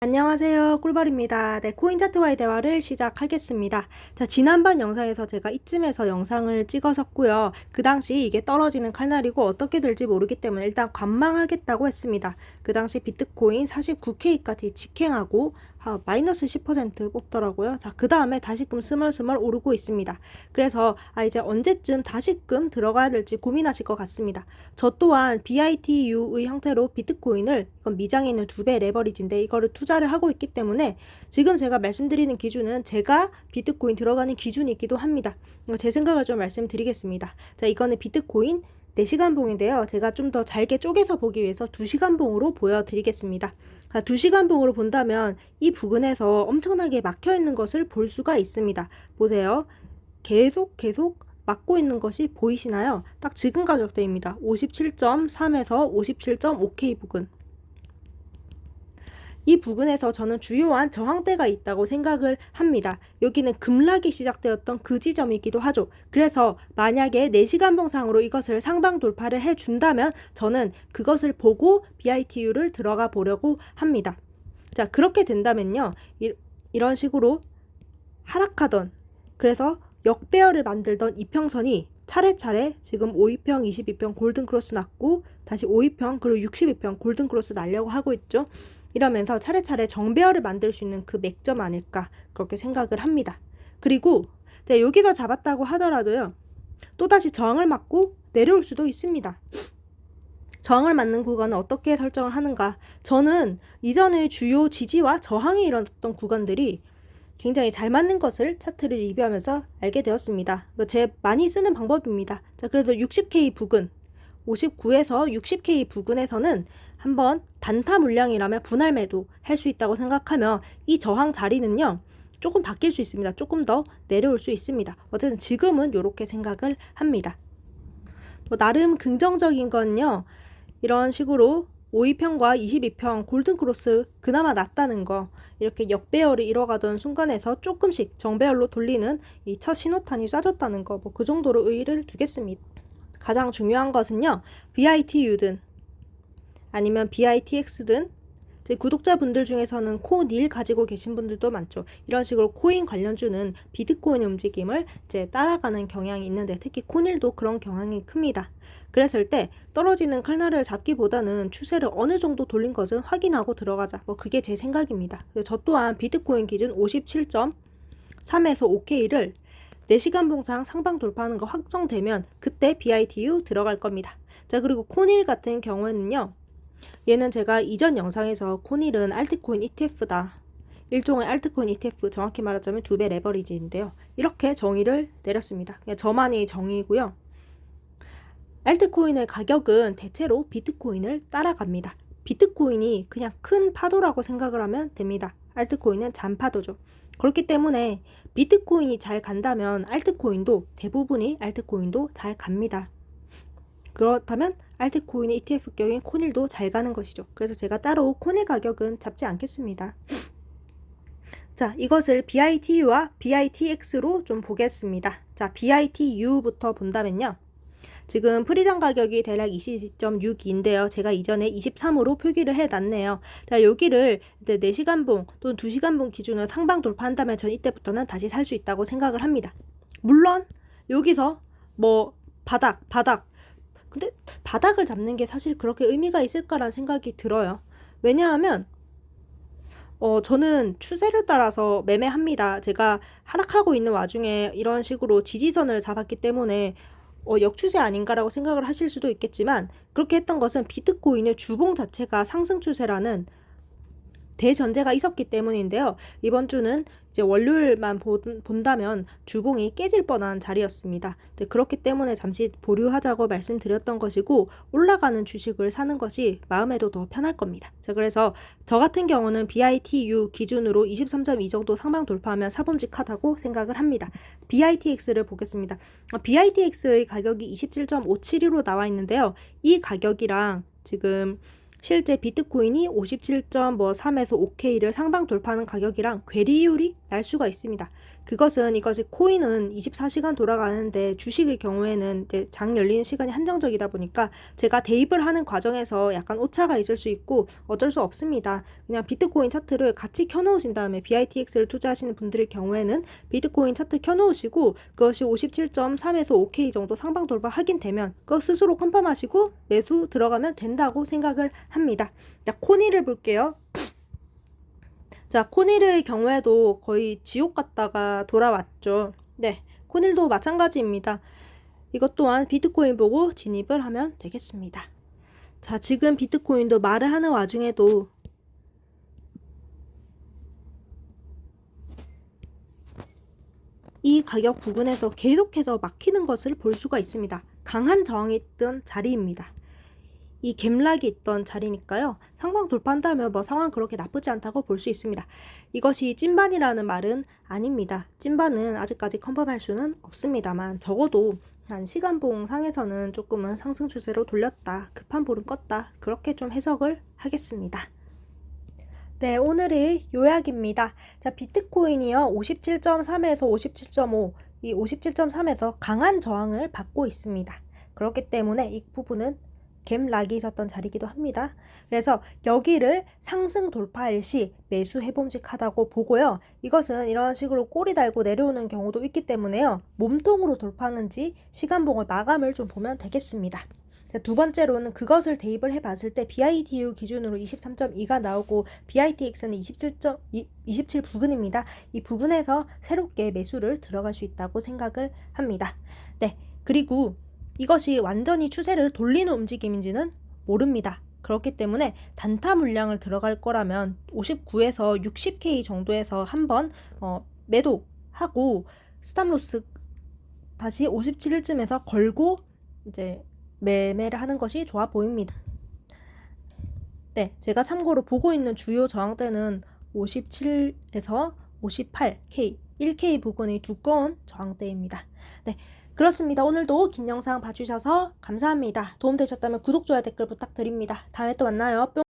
안녕하세요. 꿀벌입니다. 네, 코인 차트와의 대화를 시작하겠습니다. 자, 지난번 영상에서 제가 이쯤에서 영상을 찍었었고요. 그 당시 이게 떨어지는 칼날이고 어떻게 될지 모르기 때문에 일단 관망하겠다고 했습니다. 그 당시 비트코인 49K까지 직행하고 아, 마이너스 10% 뽑더라고요. 자, 그 다음에 다시금 스멀스멀 오르고 있습니다. 그래서 아, 이제 언제쯤 다시금 들어가야 될지 고민하실 것 같습니다. 저 또한 BITU의 형태로 비트코인을 이건 미장에 있는 두 배 레버리지인데 이거를 투자를 하고 있기 때문에 지금 제가 말씀드리는 기준은 제가 비트코인 들어가는 기준이기도 합니다. 제 생각을 좀 말씀드리겠습니다. 자, 이거는 비트코인 4시간 봉인데요. 제가 좀 더 잘게 쪼개서 보기 위해서 2시간 봉으로 보여드리겠습니다. 자, 2시간 봉으로 본다면 이 부근에서 엄청나게 막혀 있는 것을 볼 수가 있습니다. 보세요. 계속 계속 막고 있는 것이 보이시나요? 딱 지금 가격대입니다. 57.3에서 57.5K 부근. 이 부근에서 저는 주요한 저항대가 있다고 생각을 합니다. 여기는 급락이 시작되었던 그 지점이기도 하죠. 그래서 만약에 4시간 봉상으로 이것을 상방 돌파를 해준다면 저는 그것을 보고 BITU를 들어가 보려고 합니다. 자, 그렇게 된다면요. 이, 이런 식으로 하락하던 그래서 역배열을 만들던 이평선이 차례차례 지금 5위평, 22평 골든크로스 났고 다시 5위평 그리고 62평 골든크로스 날려고 하고 있죠. 이러면서 차례차례 정배열을 만들 수 있는 그 맥점 아닐까 그렇게 생각을 합니다. 그리고 네, 여기서 잡았다고 하더라도요. 또다시 저항을 맞고 내려올 수도 있습니다. 저항을 맞는 구간은 어떻게 설정을 하는가? 저는 이전의 주요 지지와 저항이 일어났던 구간들이 굉장히 잘 맞는 것을 차트를 리뷰하면서 알게 되었습니다. 제 많이 쓰는 방법입니다. 자, 그래도 60K 부근, 59에서 60K 부근에서는 한번 단타 물량이라면 분할 매도 할 수 있다고 생각하며 이 저항 자리는요. 조금 바뀔 수 있습니다. 조금 더 내려올 수 있습니다. 어쨌든 지금은 이렇게 생각을 합니다. 뭐 나름 긍정적인 건요. 이런 식으로 5위평과 22평 골든크로스 그나마 낮다는 거 이렇게 역배열을 이뤄가던 순간에서 조금씩 정배열로 돌리는 이 첫 신호탄이 쏴졌다는 거 뭐 그 정도로 의의를 두겠습니다. 가장 중요한 것은요. BITU든 아니면 BITX든 제 구독자분들 중에서는 코닐 가지고 계신 분들도 많죠. 이런 식으로 코인 관련주는 비트코인 움직임을 이제 따라가는 경향이 있는데 특히 코닐도 그런 경향이 큽니다. 그랬을 때 떨어지는 칼날을 잡기보다는 추세를 어느 정도 돌린 것은 확인하고 들어가자. 뭐 그게 제 생각입니다. 저 또한 비트코인 기준 57.3에서 5K를 4시간 봉상 상방 돌파하는 거 확정되면 그때 BITU 들어갈 겁니다. 자, 그리고 코닐 같은 경우에는요. 얘는 제가 이전 영상에서 코닐은 알트코인 ETF다. 일종의 알트코인 ETF, 정확히 말하자면 두 배 레버리지인데요. 이렇게 정의를 내렸습니다. 그냥 저만의 정의고요. 알트코인의 가격은 대체로 비트코인을 따라갑니다. 비트코인이 그냥 큰 파도라고 생각을 하면 됩니다. 알트코인은 잔파도죠. 그렇기 때문에 비트코인이 잘 간다면 알트코인도 대부분이 알트코인도 잘 갑니다. 그렇다면 알트코인 ETF 경우엔 코닐도 잘 가는 것이죠. 그래서 제가 따로 코닐 가격은 잡지 않겠습니다. 자, 이것을 BITU와 BITX로 좀 보겠습니다. 자, BITU부터 본다면요. 지금 프리장 가격이 대략 22.6인데요. 제가 이전에 23으로 표기를 해놨네요. 자, 여기를 이제 4시간 봉 또는 2시간 봉 기준으로 상방 돌파한다면 전 이때부터는 다시 살 수 있다고 생각을 합니다. 물론 여기서 뭐 바닥, 바닥 바닥을 잡는 게 사실 그렇게 의미가 있을까라는 생각이 들어요. 왜냐하면 어, 저는 추세를 따라서 매매합니다. 제가 하락하고 있는 와중에 이런 식으로 지지선을 잡았기 때문에 어, 역추세 아닌가라고 생각을 하실 수도 있겠지만 그렇게 했던 것은 비트코인의 주봉 자체가 상승 추세라는 대전제가 있었기 때문인데요. 이번 주는 이제 월요일만 본다면 주봉이 깨질 뻔한 자리였습니다. 네, 그렇기 때문에 잠시 보류하자고 말씀드렸던 것이고 올라가는 주식을 사는 것이 마음에도 더 편할 겁니다. 자, 그래서 저 같은 경우는 BITU 기준으로 23.2 정도 상방 돌파하면 사범직하다고 생각을 합니다. BITX를 보겠습니다. BITX의 가격이 27.572로 나와 있는데요. 이 가격이랑 지금 실제 비트코인이 57.3에서 5K를 상방 돌파하는 가격이랑 괴리율이 날 수가 있습니다. 그것은 이것이 코인은 24시간 돌아가는데 주식의 경우에는 이제 장 열리는 시간이 한정적이다 보니까 제가 대입을 하는 과정에서 약간 오차가 있을 수 있고 어쩔 수 없습니다. 그냥 비트코인 차트를 같이 켜놓으신 다음에 BITX를 투자하시는 분들의 경우에는 비트코인 차트 켜놓으시고 그것이 57.3에서 5K 정도 상방 돌파 확인되면 그거 스스로 컨펌하시고 매수 들어가면 된다고 생각을 합니다. 자, 코니를 볼게요. 자, 코닐의 경우에도 거의 지옥 갔다가 돌아왔죠. 네, 코닐도 마찬가지입니다. 이것 또한 비트코인 보고 진입을 하면 되겠습니다. 자, 지금 비트코인도 말을 하는 와중에도 이 가격 부근에서 계속해서 막히는 것을 볼 수가 있습니다. 강한 저항이 있던 자리입니다. 이 갭락이 있던 자리니까요. 상방 돌파한다면 뭐 상황 그렇게 나쁘지 않다고 볼 수 있습니다. 이것이 찐반이라는 말은 아닙니다. 찐반은 아직까지 컨펌할 수는 없습니다만 적어도 한 시간봉 상에서는 조금은 상승 추세로 돌렸다. 급한 불은 껐다. 그렇게 좀 해석을 하겠습니다. 네, 오늘의 요약입니다. 자, 비트코인이요. 57.3에서 57.5, 이 57.3에서 강한 저항을 받고 있습니다. 그렇기 때문에 이 부분은 갭락이 있었던 자리이기도 합니다. 그래서 여기를 상승 돌파할 시 매수해 봄직하다고 보고요. 이것은 이런 식으로 꼬리 달고 내려오는 경우도 있기 때문에요. 몸통으로 돌파하는지 시간봉을 마감을 좀 보면 되겠습니다. 자, 두 번째로는 그것을 대입을 해봤을 때 BITU 기준으로 23.2가 나오고 BITX는 27. 27 부근입니다. 이 부근에서 새롭게 매수를 들어갈 수 있다고 생각을 합니다. 네, 그리고 이것이 완전히 추세를 돌리는 움직임인지는 모릅니다. 그렇기 때문에 단타 물량을 들어갈 거라면 59에서 60K 정도에서 한번 어, 매도하고 스탑로스 다시 57쯤에서 걸고 이제 매매를 하는 것이 좋아 보입니다. 네, 제가 참고로 보고 있는 주요 저항대는 57에서 58K, 1K 부근의 두꺼운 저항대입니다. 네, 그렇습니다. 오늘도 긴 영상 봐주셔서 감사합니다. 도움 되셨다면 구독, 좋아요, 댓글 부탁드립니다. 다음에 또 만나요. 뿅!